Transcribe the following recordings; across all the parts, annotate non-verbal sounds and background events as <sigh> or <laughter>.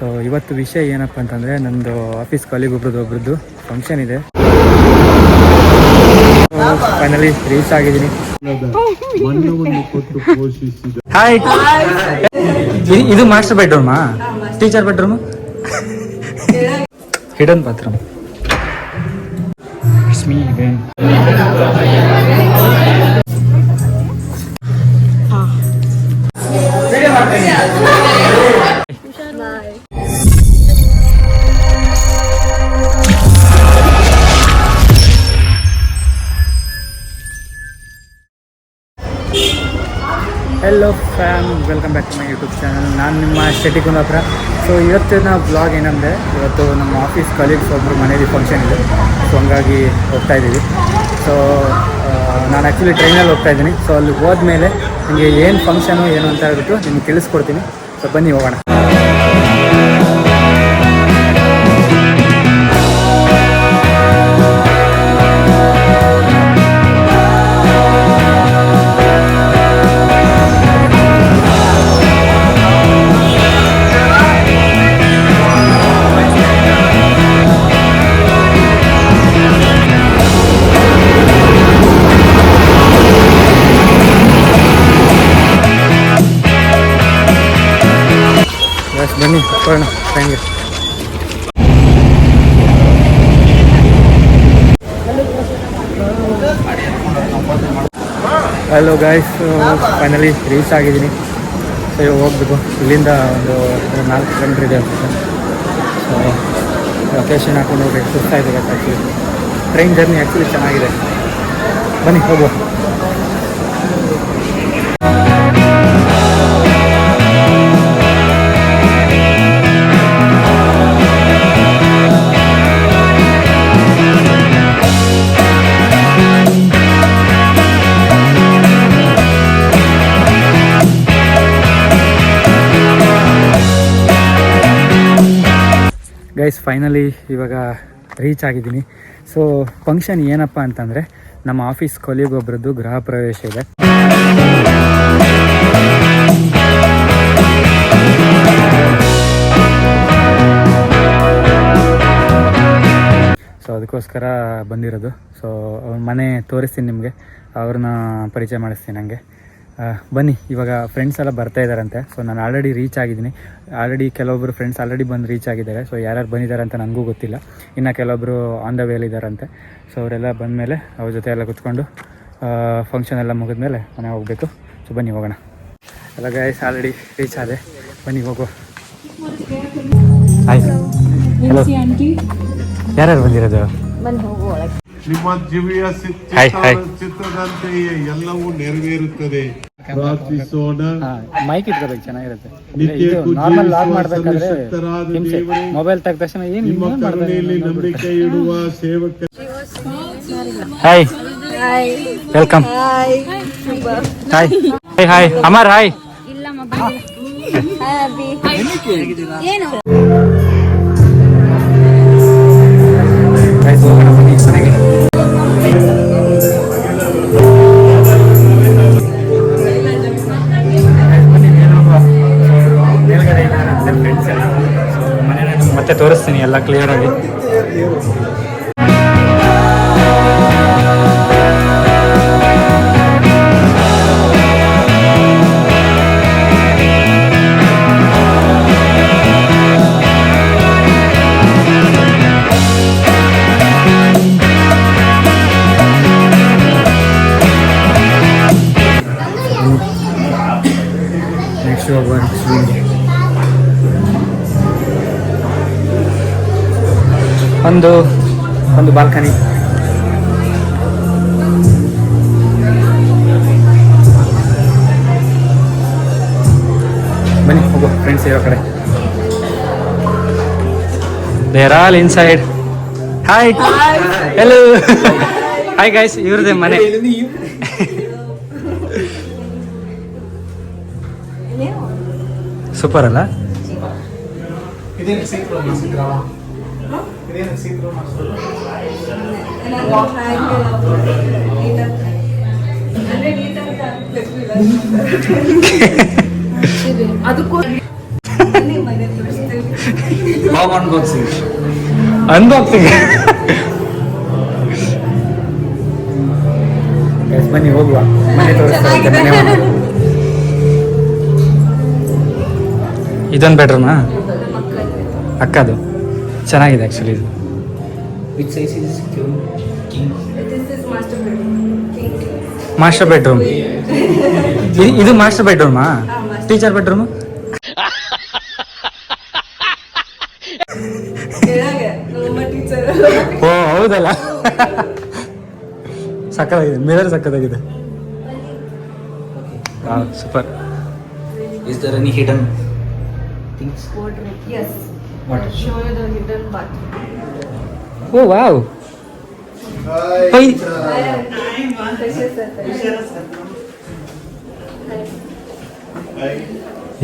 So ಇವತ್ತು ವಿಷಯ ಏನಪ್ಪ ಅಂತಂದರೆ, ನಂದು ಆಫೀಸ್ ಕಾಲಿಗೆ ಒಬ್ರದ್ದು ಒಬ್ರದ್ದು ಫಂಕ್ಷನ್ ಇದೆ. ಫೈನಲಿ ರೀಚ್ ಆಗಿದ್ದೀನಿ. ಹಾಯ್ ಇದು master ಬೆಡ್ರೂಮಾ teacher bedroom hidden bathroom Shetty Kundapura so ಇವತ್ತಿನ ಬ್ಲಾಗ್ ಏನಂದರೆ, ಇವತ್ತು ನಮ್ಮ ಆಫೀಸ್ ಕಲೀಗ್ಸ್ ಒಬ್ಬರು ಮನೇಲಿ ಫಂಕ್ಷನ್ ಇದೆ. ಸೊ ಹಂಗಾಗಿ ಹೋಗ್ತಾ ಇದ್ದೀವಿ. ಸೊ ನಾನು ಆ್ಯಕ್ಚುಲಿ ಟ್ರೈನಲ್ಲಿ ಹೋಗ್ತಾ ಇದ್ದೀನಿ. ಸೊ ಅಲ್ಲಿ ಹೋದ್ಮೇಲೆ ನಿಮಗೆ ಏನು ಫಂಕ್ಷನು ಏನು ಅಂತ ಹೇಳ್ಬಿಟ್ಟು ನಿಮ್ಗೆ ತಿಳಿಸ್ಕೊಡ್ತೀನಿ. ಸೊ ಬನ್ನಿ, ಹೋಗೋಣ. ಹಲೋ ಗಾಯ್ಸ್ ಫೈನಲಿ ರೀಚ್ ಆಗಿದ್ದೀನಿ. ಸೊ ಇವಾಗ ಹೋಗ್ಬೇಕು. ಇಲ್ಲಿಂದ ಒಂದು ನಾಲ್ಕು ಕಿಲೋಮೀಟ್ರ್ ಇದೆ ಸೊ ಲೊಕೇಶನ್ ಹಾಕೊಂಡು ಹೋಗಿ ಸುಸ್ತಾಯಿದೆ ಆ್ಯಕ್ಚುಲಿ ಟ್ರೈನ್ ಜರ್ನಿ ಆ್ಯಕ್ಚುಲಿ ಚೆನ್ನಾಗಿದೆ. ಬನ್ನಿ, ಹೋಗುವ. ಫೈನಲಿ ಇವಾಗ ರೀಚ್ ಆಗಿದ್ದೀನಿ. ಸೊ ಫಂಕ್ಷನ್ ಏನಪ್ಪ ಅಂತಂದರೆ ನಮ್ಮ ಆಫೀಸ್ ಕೊಲಿಗೊಬ್ಬರದ್ದು ಗೃಹ ಪ್ರವೇಶ ಇದೆ. ಸೊ ಅದಕ್ಕೋಸ್ಕರ ಬಂದಿರೋದು. ಸೊ ಅವ್ರ ಮನೆ ತೋರಿಸ್ತೀನಿ ನಿಮಗೆ. ಅವ್ರನ್ನ ಪರಿಚಯ ಮಾಡಿಸ್ತೀನಿ ನನಗೆ ಬನ್ನಿ ಇವಾಗ ಫ್ರೆಂಡ್ಸ್ ಎಲ್ಲ ಬರ್ತಾ ಇದ್ದಾರಂತೆ ಸೊ ನಾನು ಆಲ್ರೆಡಿ ರೀಚ್ ಆಗಿದ್ದೀನಿ. ಆಲ್ರೆಡಿ ಕೆಲವೊಬ್ಬರು ಫ್ರೆಂಡ್ಸ್ ಆಲ್ರೆಡಿ ಬಂದು ರೀಚ್ ಆಗಿದ್ದಾರೆ. ಸೊ ಯಾರ್ಯಾರು ಬಂದಿದ್ದಾರೆ ಅಂತ ನನಗೂ ಗೊತ್ತಿಲ್ಲ. ಇನ್ನು ಕೆಲವೊಬ್ಬರು ಆನ್ ದ ವೇಲ್ ಇದ್ದಾರಂತೆ. ಸೊ ಅವರೆಲ್ಲ ಬಂದ ಮೇಲೆ ಅವ್ರ ಜೊತೆ ಎಲ್ಲ ಕುತ್ಕೊಂಡು ಫಂಕ್ಷನ್ ಎಲ್ಲ ಮುಗಿದ ಮೇಲೆ ಮನೆ ಹೋಗಬೇಕು. ಸೊ ಬನ್ನಿ ಹೋಗೋಣ. ಎಲ್ಲ ಗೈಸ್ ಆಲ್ರೆಡಿ ರೀಚ್ ಆದೆ. ಬನ್ನಿ ಹೋಗು. ಆಯ್ತು ಹಲೋ ಯಾರ್ಯಾರು ಬಂದಿರೋದು? ನಿಮ್ಮ ಜೀವಿಯ ಚಿತ್ತದಂತೆಯೇ ಎಲ್ಲವೂ ನೆರವೇರುತ್ತದೆ. ಪ್ರಾರ್ಥಿಸೋಣ ಮೈಕ್ ಇಟ್ಕೋಬೇಕು ಚೆನ್ನಾಗಿರುತ್ತೆ. ನಾರ್ಮಲ್ ಲಾಗ್ ಮಾಡ್ಬೇಕಾದ್ರೆ ಮೊಬೈಲ್ ತೆಗೆದ ತಕ್ಷಣ ಏನು ನಿಮ್ಮ ನಂಬಿಕೆ ಇಡುವ ಸೇವಕ hi welcome hi hi hi Amar hi ಏನು? ಇದ್ದಾರಂತೆ ಎಲ್ಲ. ಮನೆನ ಮತ್ತೆ ತೋರಿಸ್ತೀನಿ ಎಲ್ಲ ಕ್ಲಿಯರ್ ಒಂದು ಒಂದು ಬಾಲ್ಕನಿ. ಬನ್ನಿ ಹೋಗೋ ಫ್ರೆಂಡ್ಸ್ ಇರೋ ಕಡೆ. There all inside hi hello hi guys ಇವ್ರದೇ ಮನೆ. ಸೂಪರ್ ಅಲ್ಲ? ಅನ್ಬಾಕ್ಸಿಂಗ್ ಎಸ್ ಬನ್ನಿ ಹೋಗುವ. ಮನೆ ತೋರಿಸ್ತಾ. ಇದೊಂದು ಬೆಟ್ರನಾ ಅಕ್ಕದು. ಚೆನ್ನಾಗಿದೆ ಆ್ಯಕ್ಚುಲಿ <laughs> ಇದು ಸೈಸ್ ಇಸ್. ಮಾಸ್ಟರ್ ಬೆಡ್ರೂಮ್ ಇದು ಮಾಸ್ಟರ್ ಬೆಡ್ರೂಮಾ ಟೀಚರ್ ಬೆಡ್ರೂಮ್ ಓ ಹೌದಲ್ಲ? ಸಕ್ಕತ್ತಾಗಿದೆ. ಮಿರರ್ ಸಕ್ಕತ್ತಾಗಿದೆ. Super is there any hidden things? Yes. What? Show you the hidden bathroom. Oh wow high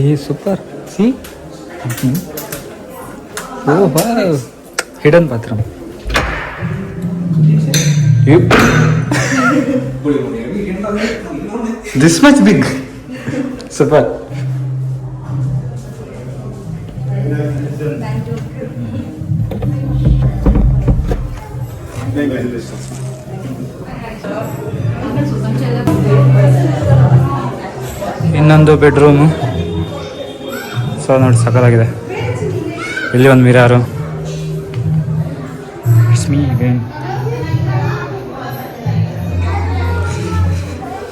ಏ super see oh wow hidden bathroom this much big super ಇನ್ನೊಂದು bedroom so ನೋಡಿ ಸಕಲಾಗಿದೆ. ಇಲ್ಲಿ ಒಂದು mirror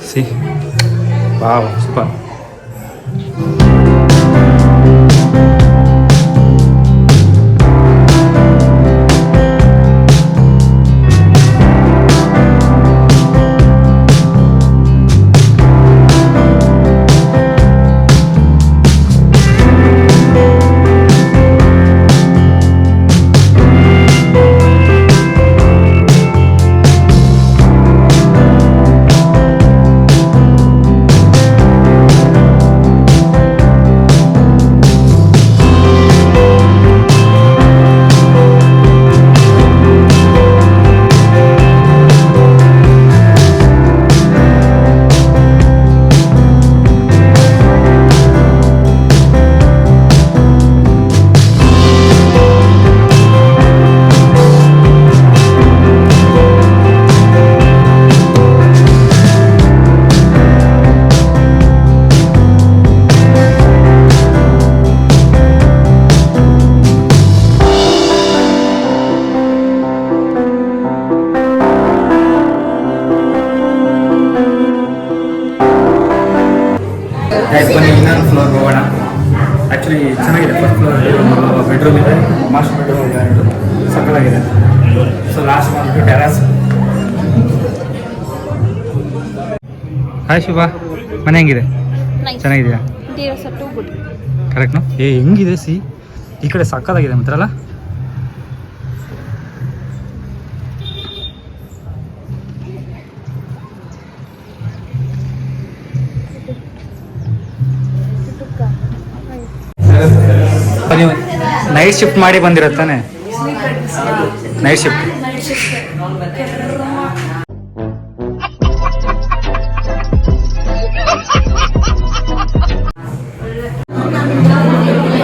see wow super ಸಕ್ಕತ್ತಾಗಿದೆ so last ಬಂದ್ಬಿಟ್ಟು terrace hi Shubha ಮನೆ ಹೆಂಗಿದೆ? ಚೆನ್ನಾಗಿದೆಯಾ ಕರೆಕ್ಟ್ ಏ ಹೆಂಗಿದೆ ಸಿ? ಈ ಕಡೆ ಸಕ್ಕದಾಗಿದೆ ಮಾತ್ರ ಅಲ್ಲ? ನೀವು ನೈಟ್ ಶಿಫ್ಟ್ ಮಾಡಿ ಬಂದಿರತ್ತಾನೆ ನೈಟ್ ಶಿಫ್ಟ್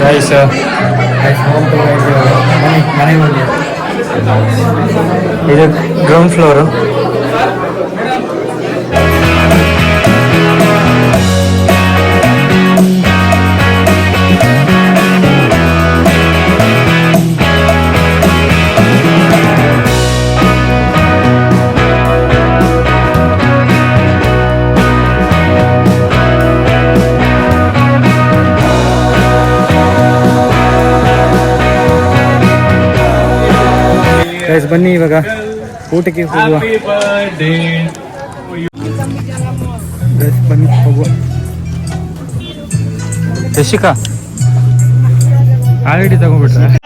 ಗೈಸ್ ಮನೆ ಮನೆ ಬಂದಿ ಬನ್ನಿ ಇವಾಗ ಊಟಕ್ಕೆ ಹೋಗುವ. ಬನ್ನಿ ಹೋಗುವ. ಶಶಿಕಾ? Already ತಗೊಂಡ್ಬಿಟ್ರೆ?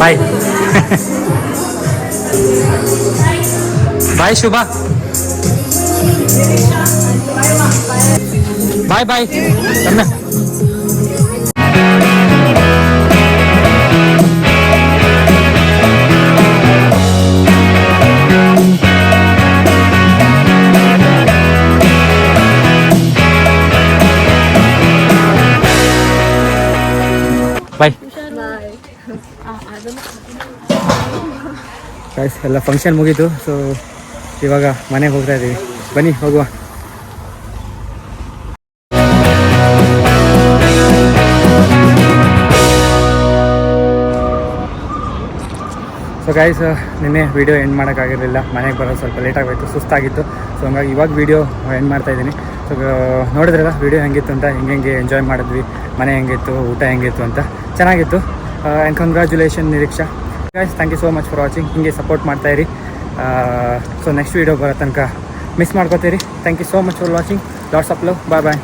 Bye bye Shubha bye bye Ramya bye guys ಎಲ್ಲ ಫಂಕ್ಷನ್ ಮುಗೀತು ಸೊ ಇವಾಗ ಮನೆಗೆ ಹೋಗ್ತಾ ಇದ್ದೀವಿ ಬನ್ನಿ ಹೋಗುವ. ಸೊ ಗಾಯ್ಸ್ ನಿನ್ನೆ ವೀಡಿಯೋ ಎಂಡ್ ಮಾಡೋಕ್ಕಾಗಿರಲಿಲ್ಲ. ಮನೆಗೆ ಬರೋದು ಸ್ವಲ್ಪ ಲೇಟ್ ಆಗಬೇಕು ಸುಸ್ತಾಗಿತ್ತು. ಸೊ ಹಂಗಾಗಿ ಇವಾಗ ವೀಡಿಯೋ ಎಂಡ್ ಮಾಡ್ತಾಯಿದ್ದೀನಿ ಸೊ ನೋಡಿದ್ರಲ್ಲ ವೀಡಿಯೋ ಹೆಂಗಿತ್ತು ಅಂತ, ಹೆಂಗೆ ಹೆಂಗೆ ಎಂಜಾಯ್ ಮಾಡಿದ್ವಿ, ಮನೆ ಹೆಂಗಿತ್ತು, ಊಟ ಹೆಂಗಿತ್ತು ಅಂತ. ಚೆನ್ನಾಗಿತ್ತು. And congratulation Niriksha. Guys thank you so much for watching ಹಿಂಗೆ ಸಪೋರ್ಟ್ ಮಾಡ್ತಾಯಿರಿ ಸೊ ನೆಕ್ಸ್ಟ್ ವೀಡಿಯೋ ಬರೋ ತನಕ ಮಿಸ್ ಮಾಡ್ಕೋತೀರಿ. Thank you so much for watching lots of love bye bye